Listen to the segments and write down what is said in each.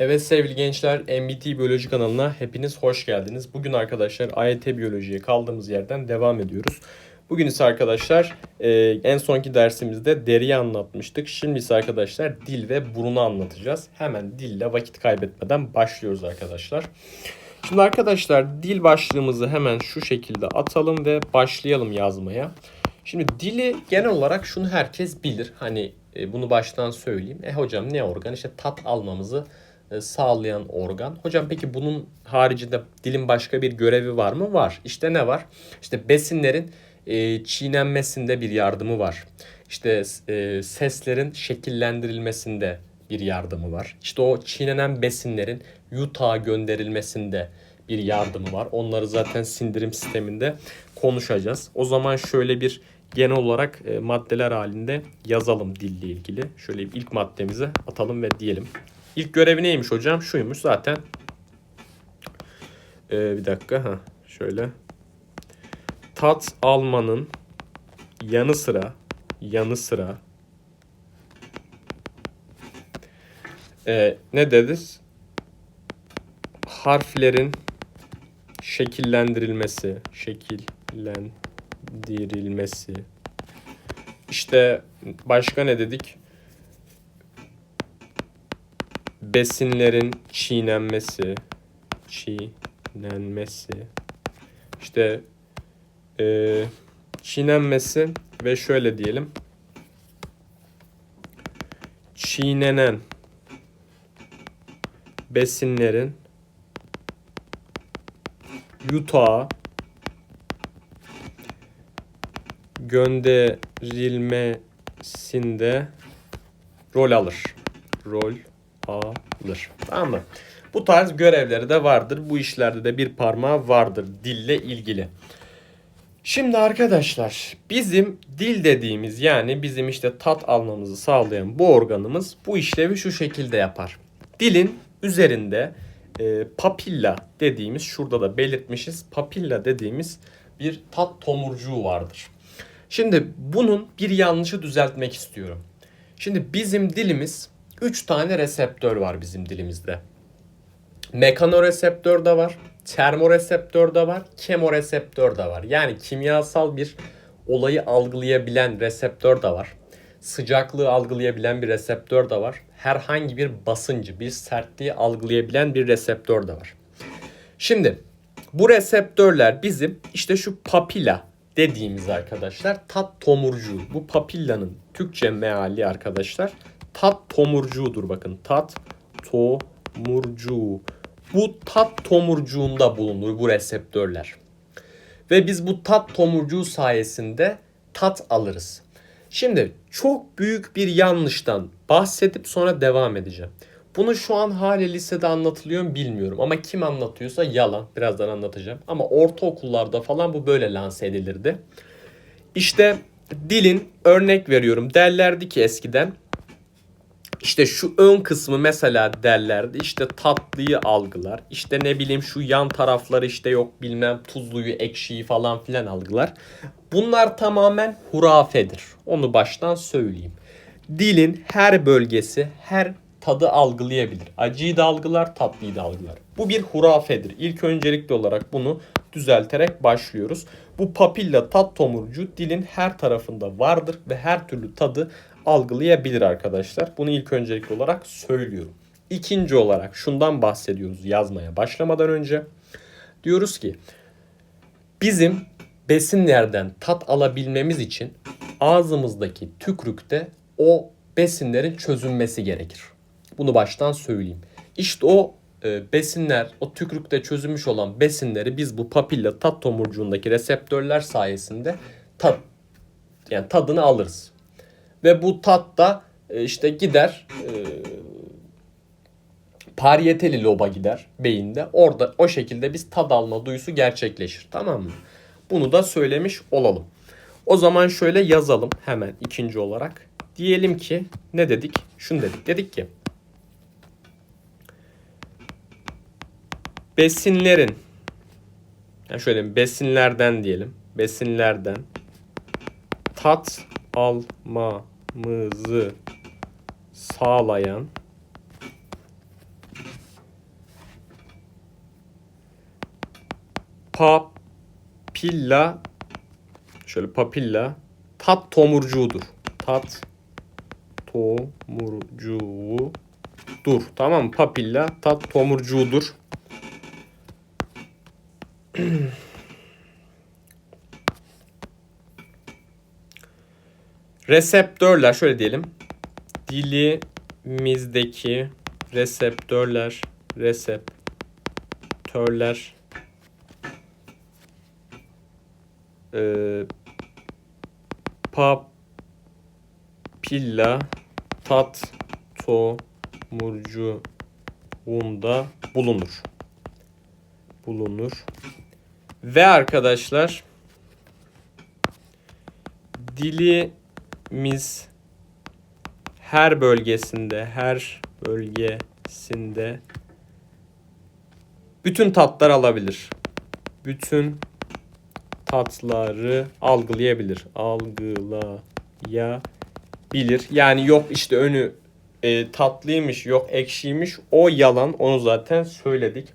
Evet sevgili gençler, MBT Biyoloji kanalına hepiniz hoş geldiniz. Bugün arkadaşlar AYT Biyoloji'ye kaldığımız yerden devam ediyoruz. Bugün ise arkadaşlar e, en sonki dersimizde deriyi anlatmıştık. Şimdi ise arkadaşlar dil ve burunu anlatacağız. Hemen dille vakit kaybetmeden başlıyoruz arkadaşlar. Şimdi arkadaşlar dil başlığımızı hemen şu şekilde atalım ve başlayalım yazmaya. Şimdi dili genel olarak şunu herkes bilir. Hani e, bunu baştan söyleyeyim. E hocam ne organ? İşte tat almamızı sağlayan organ. Hocam peki bunun haricinde dilin başka bir görevi var mı? Var. İşte ne var? İşte besinlerin e, çiğnenmesinde bir yardımı var. İşte e, seslerin şekillendirilmesinde bir yardımı var. İşte o çiğnenen besinlerin yutağa gönderilmesinde bir yardımı var. Onları zaten sindirim sisteminde konuşacağız. O zaman şöyle bir genel olarak e, maddeler halinde yazalım dille ilgili. Şöyle ilk maddemizi atalım ve diyelim. İlk görevi neymiş hocam? Şuymuş zaten. Ee, bir dakika. ha Şöyle. Tat almanın yanı sıra yanı sıra ee, ne deriz? Harflerin şekillendirilmesi, şekillendirilmesi. İşte başka ne dedik? Besinlerin çiğnenmesi, çiğnenmesi, işte e, çiğnenmesi ve şöyle diyelim, çiğnenen besinlerin yutağa gönderilmesinde rol alır. Rol alır. Tamam mı? Bu tarz görevleri de vardır. Bu işlerde de bir parmağı vardır dille ilgili. Şimdi arkadaşlar bizim dil dediğimiz yani bizim işte tat almamızı sağlayan bu organımız bu işlevi şu şekilde yapar. Dilin üzerinde e, papilla dediğimiz şurada da belirtmişiz. Papilla dediğimiz bir tat tomurcuğu vardır. Şimdi bunun bir yanlışı düzeltmek istiyorum. Şimdi bizim dilimiz 3 tane reseptör var bizim dilimizde. Mekanoreseptör de var, termoreseptör de var, kemoreseptör de var. Yani kimyasal bir olayı algılayabilen reseptör de var. Sıcaklığı algılayabilen bir reseptör de var. Herhangi bir basıncı, bir sertliği algılayabilen bir reseptör de var. Şimdi bu reseptörler bizim işte şu papila dediğimiz arkadaşlar tat tomurcuğu. Bu papillanın Türkçe meali arkadaşlar tat tomurcuğudur bakın. Tat tomurcuğu. Bu tat tomurcuğunda bulunur bu reseptörler. Ve biz bu tat tomurcuğu sayesinde tat alırız. Şimdi çok büyük bir yanlıştan bahsedip sonra devam edeceğim. Bunu şu an hali lisede anlatılıyor mu bilmiyorum ama kim anlatıyorsa yalan. Birazdan anlatacağım. Ama ortaokullarda falan bu böyle lanse edilirdi. İşte dilin örnek veriyorum derlerdi ki eskiden işte şu ön kısmı mesela derlerdi işte tatlıyı algılar. İşte ne bileyim şu yan tarafları işte yok bilmem tuzluyu ekşiyi falan filan algılar. Bunlar tamamen hurafedir. Onu baştan söyleyeyim. Dilin her bölgesi her tadı algılayabilir. Acıyı da algılar, tatlıyı da algılar. Bu bir hurafedir. İlk öncelikli olarak bunu düzelterek başlıyoruz. Bu papilla tat tomurcu dilin her tarafında vardır ve her türlü tadı algılayabilir arkadaşlar. Bunu ilk öncelikli olarak söylüyorum. İkinci olarak şundan bahsediyoruz yazmaya başlamadan önce. Diyoruz ki bizim besinlerden tat alabilmemiz için ağzımızdaki tükrükte o besinlerin çözünmesi gerekir. Bunu baştan söyleyeyim. İşte o e, besinler, o tükrükte çözülmüş olan besinleri biz bu papilla tat tomurcuğundaki reseptörler sayesinde tat yani tadını alırız. Ve bu tat da e, işte gider e, pariyeteli loba gider beyinde. Orada o şekilde biz tad alma duyusu gerçekleşir. Tamam mı? Bunu da söylemiş olalım. O zaman şöyle yazalım hemen ikinci olarak. Diyelim ki ne dedik? Şunu dedik. Dedik ki besinlerin yani şöyle besinlerden diyelim. Besinlerden tat mızı sağlayan papilla şöyle papilla tat tomurcuğudur. Tat tomurcuğudur. Tamam? Papilla tat tomurcuğudur. Reseptörler şöyle diyelim. Dilimizdeki reseptörler, reseptörler e, papilla tat tomurcuğunda bulunur. Bulunur. Ve arkadaşlar dilimiz her bölgesinde, her bölgesinde bütün tatlar alabilir. Bütün tatları algılayabilir. Algılayabilir. Yani yok işte önü e, tatlıymış, yok ekşiymiş. O yalan. Onu zaten söyledik.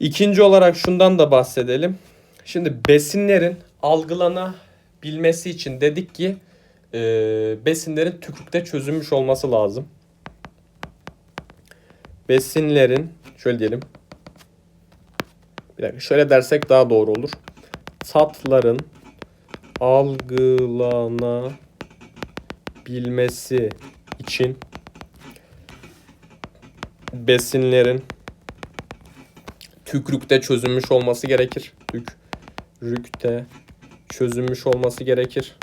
İkinci olarak şundan da bahsedelim. Şimdi besinlerin algılanabilmesi için dedik ki e, besinlerin tükürükte çözülmüş olması lazım. Besinlerin şöyle diyelim. Bir dakika şöyle dersek daha doğru olur. Tatların algılanabilmesi için besinlerin tükrükte çözülmüş olması gerekir. Tükrükte çözülmüş olması gerekir.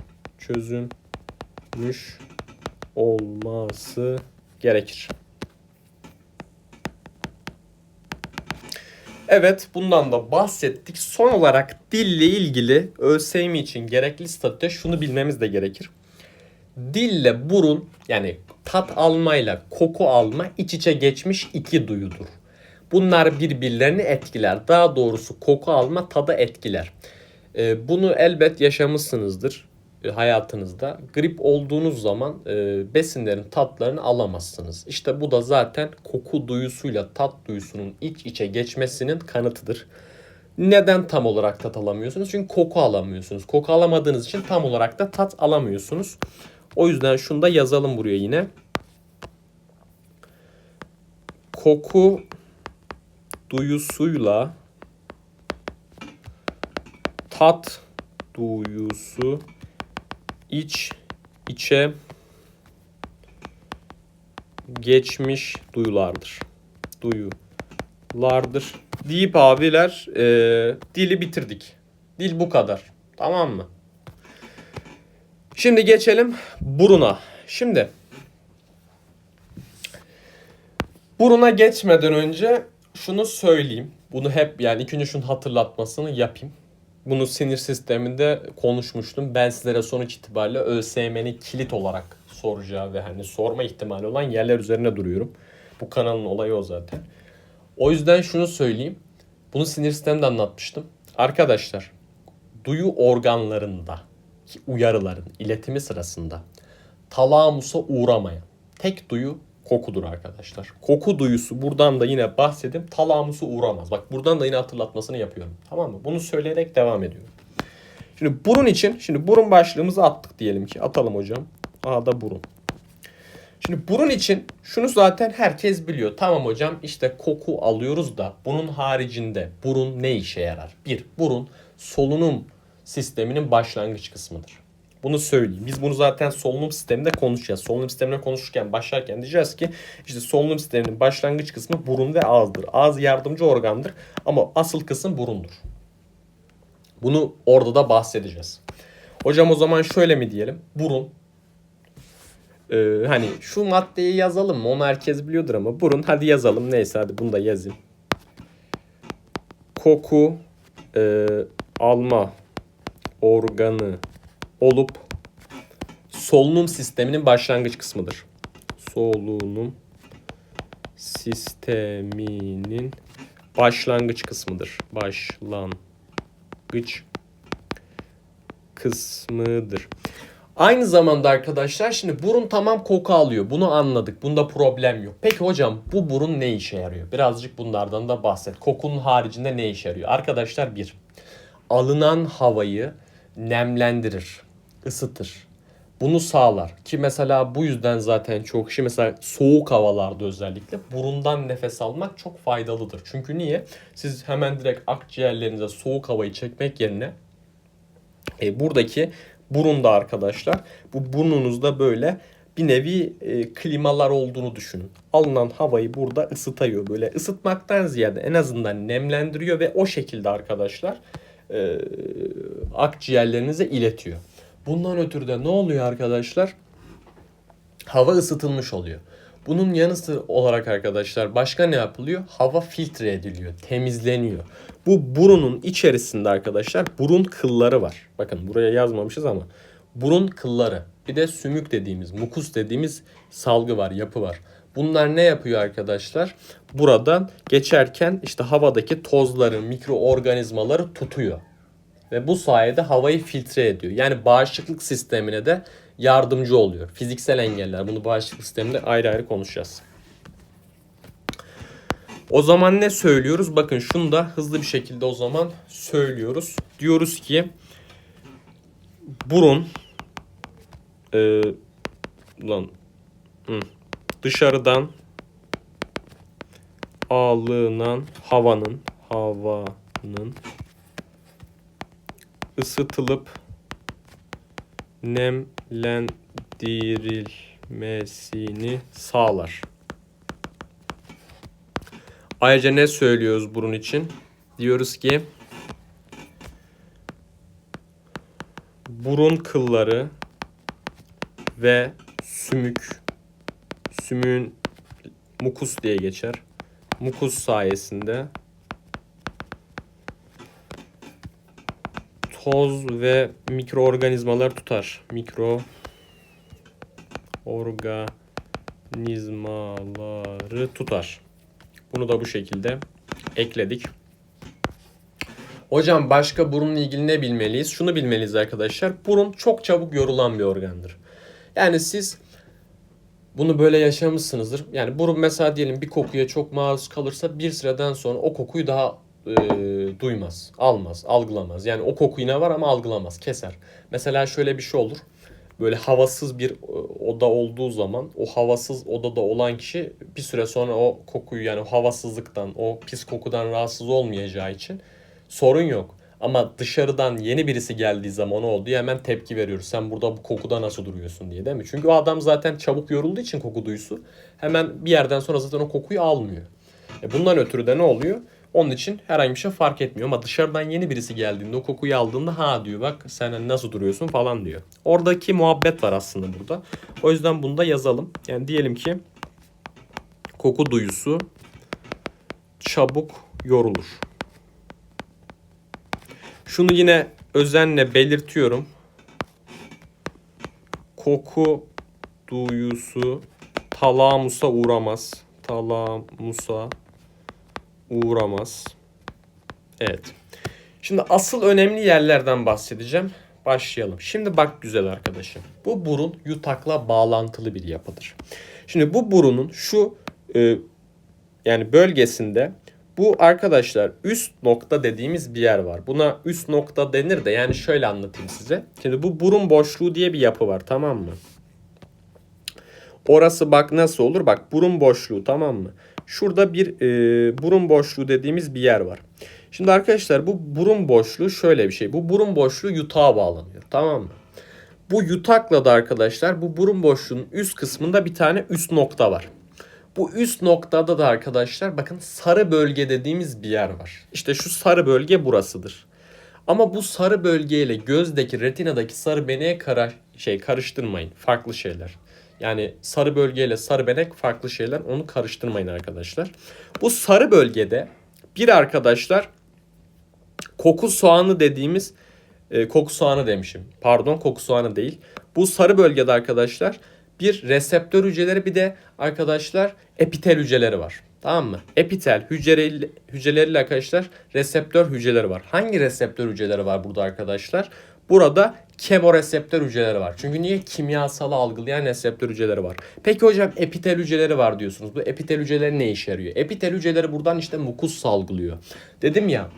Çözülmüş olması gerekir. Evet bundan da bahsettik. Son olarak dille ilgili ÖSYM için gerekli statüde şunu bilmemiz de gerekir. Dille burun yani tat almayla koku alma iç içe geçmiş iki duyudur. Bunlar birbirlerini etkiler. Daha doğrusu koku alma tadı etkiler. Ee, bunu elbet yaşamışsınızdır hayatınızda. Grip olduğunuz zaman e, besinlerin tatlarını alamazsınız. İşte bu da zaten koku duyusuyla tat duyusunun iç içe geçmesinin kanıtıdır. Neden tam olarak tat alamıyorsunuz? Çünkü koku alamıyorsunuz. Koku alamadığınız için tam olarak da tat alamıyorsunuz. O yüzden şunu da yazalım buraya yine. Koku duyusuyla tat duyusu iç içe geçmiş duyulardır. Duyulardır. Deyip abiler e, dili bitirdik. Dil bu kadar. Tamam mı? Şimdi geçelim buruna. Şimdi buruna geçmeden önce şunu söyleyeyim. Bunu hep yani ilk önce şunun hatırlatmasını yapayım. Bunu sinir sisteminde konuşmuştum. Ben sizlere sonuç itibariyle ÖSYM'nin kilit olarak soracağı ve hani sorma ihtimali olan yerler üzerine duruyorum. Bu kanalın olayı o zaten. O yüzden şunu söyleyeyim. Bunu sinir sisteminde anlatmıştım. Arkadaşlar duyu organlarında uyarıların iletimi sırasında talamusa uğramayan tek duyu kokudur arkadaşlar. Koku duyusu buradan da yine bahsedeyim. Talamusu uğramaz. Bak buradan da yine hatırlatmasını yapıyorum. Tamam mı? Bunu söyleyerek devam ediyorum. Şimdi burun için şimdi burun başlığımızı attık diyelim ki. Atalım hocam. Aha da burun. Şimdi burun için şunu zaten herkes biliyor. Tamam hocam işte koku alıyoruz da bunun haricinde burun ne işe yarar? Bir, burun solunum sisteminin başlangıç kısmıdır. Bunu söyleyeyim. Biz bunu zaten solunum sisteminde konuşacağız. Solunum sistemine konuşurken başlarken diyeceğiz ki işte solunum sisteminin başlangıç kısmı burun ve ağızdır. Ağız yardımcı organdır ama asıl kısım burundur. Bunu orada da bahsedeceğiz. Hocam o zaman şöyle mi diyelim? Burun ee, hani şu maddeyi yazalım mı? Onu herkes biliyordur ama burun hadi yazalım. Neyse hadi bunu da yazayım. Koku e, alma organı olup solunum sisteminin başlangıç kısmıdır. Solunum sisteminin başlangıç kısmıdır. Başlangıç kısmıdır. Aynı zamanda arkadaşlar şimdi burun tamam koku alıyor. Bunu anladık. Bunda problem yok. Peki hocam bu burun ne işe yarıyor? Birazcık bunlardan da bahset. Kokunun haricinde ne işe yarıyor? Arkadaşlar bir, alınan havayı nemlendirir, ısıtır. Bunu sağlar ki mesela bu yüzden zaten çok kişi mesela soğuk havalarda özellikle burundan nefes almak çok faydalıdır. Çünkü niye? Siz hemen direkt akciğerlerinize soğuk havayı çekmek yerine e, buradaki burunda arkadaşlar bu burnunuzda böyle bir nevi e, klimalar olduğunu düşünün. Alınan havayı burada ısıtıyor böyle ısıtmaktan ziyade en azından nemlendiriyor ve o şekilde arkadaşlar e, akciğerlerinize iletiyor. Bundan ötürü de ne oluyor arkadaşlar? Hava ısıtılmış oluyor. Bunun yanısı olarak arkadaşlar başka ne yapılıyor? Hava filtre ediliyor, temizleniyor. Bu burunun içerisinde arkadaşlar burun kılları var. Bakın buraya yazmamışız ama burun kılları. Bir de sümük dediğimiz, mukus dediğimiz salgı var, yapı var. Bunlar ne yapıyor arkadaşlar? Buradan geçerken işte havadaki tozları, mikroorganizmaları tutuyor. Ve bu sayede havayı filtre ediyor. Yani bağışıklık sistemine de yardımcı oluyor. Fiziksel engeller. Bunu bağışıklık sisteminde ayrı ayrı konuşacağız. O zaman ne söylüyoruz? Bakın şunu da hızlı bir şekilde o zaman söylüyoruz. Diyoruz ki burun e, lan hı, dışarıdan alınan havanın havanın ısıtılıp nemlendirilmesini sağlar. Ayrıca ne söylüyoruz bunun için? Diyoruz ki burun kılları ve sümük sümüğün mukus diye geçer. Mukus sayesinde toz ve mikroorganizmalar tutar. Mikro organizmaları tutar. Bunu da bu şekilde ekledik. Hocam başka burunla ilgili ne bilmeliyiz? Şunu bilmeliyiz arkadaşlar. Burun çok çabuk yorulan bir organdır. Yani siz bunu böyle yaşamışsınızdır. Yani burun mesela diyelim bir kokuya çok maruz kalırsa bir süreden sonra o kokuyu daha e, duymaz, almaz, algılamaz. Yani o koku yine var ama algılamaz, keser. Mesela şöyle bir şey olur. Böyle havasız bir e, oda olduğu zaman o havasız odada olan kişi bir süre sonra o kokuyu yani o havasızlıktan, o pis kokudan rahatsız olmayacağı için sorun yok. Ama dışarıdan yeni birisi geldiği zaman ne oldu hemen tepki veriyoruz. Sen burada bu kokuda nasıl duruyorsun diye değil mi? Çünkü o adam zaten çabuk yorulduğu için koku duyusu hemen bir yerden sonra zaten o kokuyu almıyor. E bundan ötürü de ne oluyor? Onun için herhangi bir şey fark etmiyor ama dışarıdan yeni birisi geldiğinde o kokuyu aldığında ha diyor bak sen nasıl duruyorsun falan diyor. Oradaki muhabbet var aslında burada. O yüzden bunu da yazalım. Yani diyelim ki koku duyusu çabuk yorulur. Şunu yine özenle belirtiyorum. Koku duyusu talamusa uğramaz. Talamusa uğramaz. Evet. Şimdi asıl önemli yerlerden bahsedeceğim. Başlayalım. Şimdi bak güzel arkadaşım. Bu burun yutakla bağlantılı bir yapıdır. Şimdi bu burunun şu e, yani bölgesinde bu arkadaşlar üst nokta dediğimiz bir yer var. Buna üst nokta denir de yani şöyle anlatayım size. Şimdi bu burun boşluğu diye bir yapı var tamam mı? Orası bak nasıl olur? Bak burun boşluğu tamam mı? Şurada bir e, burun boşluğu dediğimiz bir yer var. Şimdi arkadaşlar bu burun boşluğu şöyle bir şey. Bu burun boşluğu yutağa bağlanıyor. Tamam mı? Bu yutakla da arkadaşlar bu burun boşluğunun üst kısmında bir tane üst nokta var. Bu üst noktada da arkadaşlar bakın sarı bölge dediğimiz bir yer var. İşte şu sarı bölge burasıdır. Ama bu sarı bölgeyle gözdeki retinadaki sarı beneğe kara, şey karıştırmayın. Farklı şeyler. Yani sarı bölgeyle sarı benek farklı şeyler. Onu karıştırmayın arkadaşlar. Bu sarı bölgede bir arkadaşlar koku soğanı dediğimiz e, koku soğanı demişim. Pardon koku soğanı değil. Bu sarı bölgede arkadaşlar bir reseptör hücreleri bir de arkadaşlar epitel hücreleri var. Tamam mı? Epitel hücreleri, hücreleriyle arkadaşlar reseptör hücreleri var. Hangi reseptör hücreleri var burada arkadaşlar? Burada kemoreseptör hücreleri var. Çünkü niye? Kimyasal algılayan reseptör hücreleri var. Peki hocam epitel hücreleri var diyorsunuz. Bu epitel hücreleri ne işe yarıyor? Epitel hücreleri buradan işte mukus salgılıyor. Dedim ya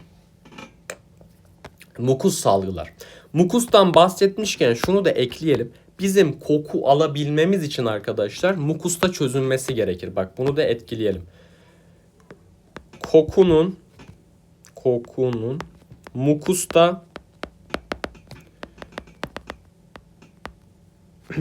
mukus salgılar. Mukustan bahsetmişken şunu da ekleyelim. Bizim koku alabilmemiz için arkadaşlar mukusta çözünmesi gerekir. Bak bunu da etkileyelim. Kokunun kokunun mukusta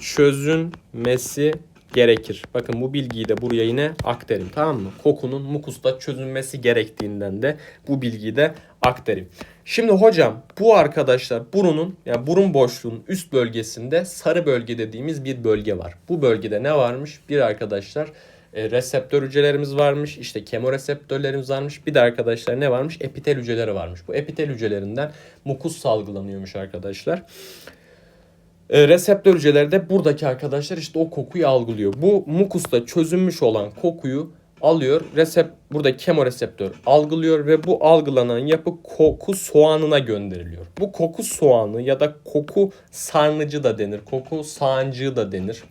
çözünmesi gerekir. Bakın bu bilgiyi de buraya yine aktarayım tamam mı? Kokunun mukusta çözünmesi gerektiğinden de bu bilgiyi de aktarayım. Şimdi hocam bu arkadaşlar burunun yani burun boşluğunun üst bölgesinde sarı bölge dediğimiz bir bölge var. Bu bölgede ne varmış? Bir arkadaşlar e, reseptör hücrelerimiz varmış. işte kemoreseptörlerimiz varmış. Bir de arkadaşlar ne varmış? Epitel hücreleri varmış. Bu epitel hücrelerinden mukus salgılanıyormuş arkadaşlar. E, reseptör hücreleri de buradaki arkadaşlar işte o kokuyu algılıyor. Bu mukusta çözünmüş olan kokuyu alıyor. Resep burada kemoreseptör algılıyor ve bu algılanan yapı koku soğanına gönderiliyor. Bu koku soğanı ya da koku sarnıcı da denir. Koku sağancığı da denir.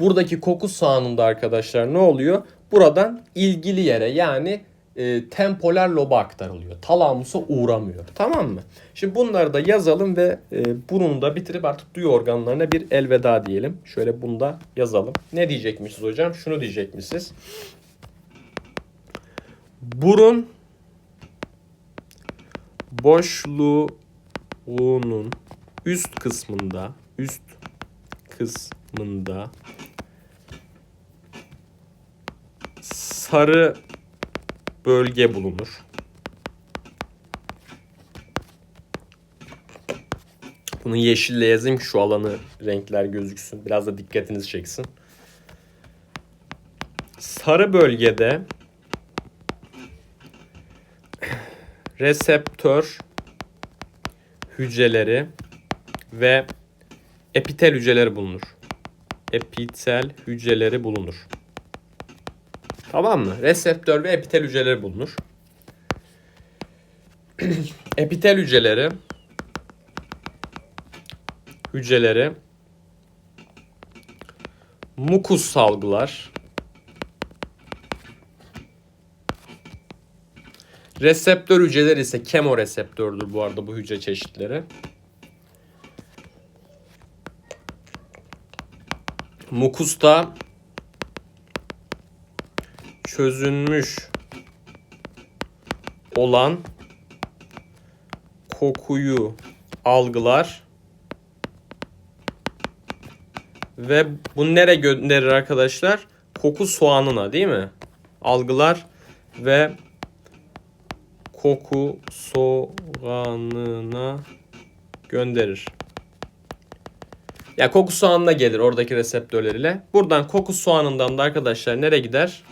Buradaki koku sahanında arkadaşlar ne oluyor? Buradan ilgili yere yani e, tempoler loba aktarılıyor. Talamusa uğramıyor. Tamam mı? Şimdi bunları da yazalım ve e, bunu da bitirip artık duyu organlarına bir elveda diyelim. Şöyle bunu da yazalım. Ne diyecekmişiz hocam? Şunu diyecekmişiz. Burun boşluğunun üst kısmında üst kısmında sarı bölge bulunur. Bunu yeşille yazayım ki şu alanı renkler gözüksün. Biraz da dikkatinizi çeksin. Sarı bölgede reseptör hücreleri ve epitel hücreleri bulunur. Epitel hücreleri bulunur. Tamam mı? Reseptör ve epitel hücreleri bulunur. epitel hücreleri hücreleri mukus salgılar. Reseptör hücreleri ise kemoreseptördür bu arada bu hücre çeşitleri. Mukusta çözünmüş olan kokuyu algılar ve bu nereye gönderir arkadaşlar? Koku soğanına değil mi? Algılar ve koku soğanına gönderir. Ya koku soğanına gelir oradaki reseptörleriyle. Buradan koku soğanından da arkadaşlar nereye gider?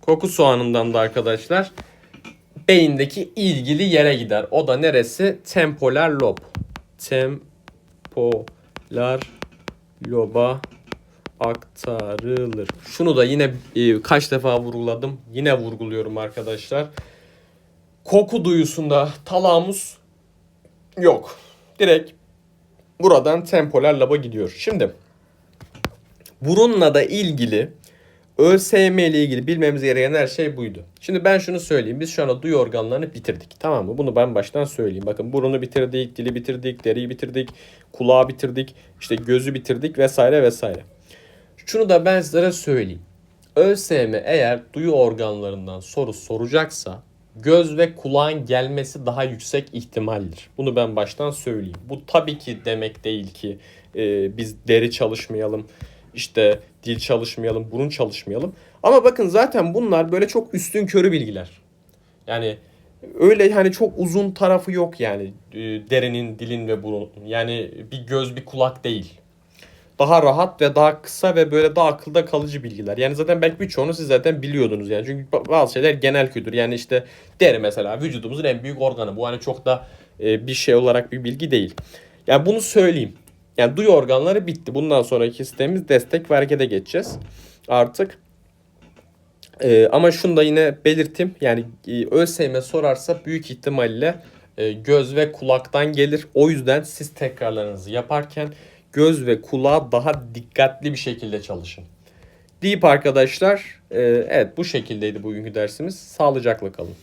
Koku soğanından da arkadaşlar beyindeki ilgili yere gider. O da neresi? Tempoler lob. Tempolar loba aktarılır. Şunu da yine e, kaç defa vurguladım. Yine vurguluyorum arkadaşlar. Koku duyusunda talamus yok. Direkt buradan tempoler loba gidiyor. Şimdi burunla da ilgili ÖSYM ile ilgili bilmemiz gereken her şey buydu. Şimdi ben şunu söyleyeyim. Biz şu anda duyu organlarını bitirdik. Tamam mı? Bunu ben baştan söyleyeyim. Bakın burunu bitirdik, dili bitirdik, deriyi bitirdik, kulağı bitirdik, işte gözü bitirdik vesaire vesaire. Şunu da ben sizlere söyleyeyim. ÖSYM eğer duyu organlarından soru soracaksa göz ve kulağın gelmesi daha yüksek ihtimaldir. Bunu ben baştan söyleyeyim. Bu tabii ki demek değil ki e, biz deri çalışmayalım, işte dil çalışmayalım, burun çalışmayalım. Ama bakın zaten bunlar böyle çok üstün körü bilgiler. Yani öyle hani çok uzun tarafı yok yani e, derinin, dilin ve burun. Yani bir göz, bir kulak değil. Daha rahat ve daha kısa ve böyle daha akılda kalıcı bilgiler. Yani zaten belki birçoğunu siz zaten biliyordunuz yani. Çünkü bazı şeyler genel kültür. Yani işte deri mesela vücudumuzun en büyük organı. Bu hani çok da e, bir şey olarak bir bilgi değil. Yani bunu söyleyeyim. Yani duyu organları bitti. Bundan sonraki sistemimiz destek ve harekete geçeceğiz. Artık Ee, ama şunu da yine belirteyim. Yani e, ÖSYM sorarsa büyük ihtimalle e, göz ve kulaktan gelir. O yüzden siz tekrarlarınızı yaparken göz ve kulağa daha dikkatli bir şekilde çalışın. Deyip arkadaşlar e, evet bu şekildeydi bugünkü dersimiz. Sağlıcakla kalın.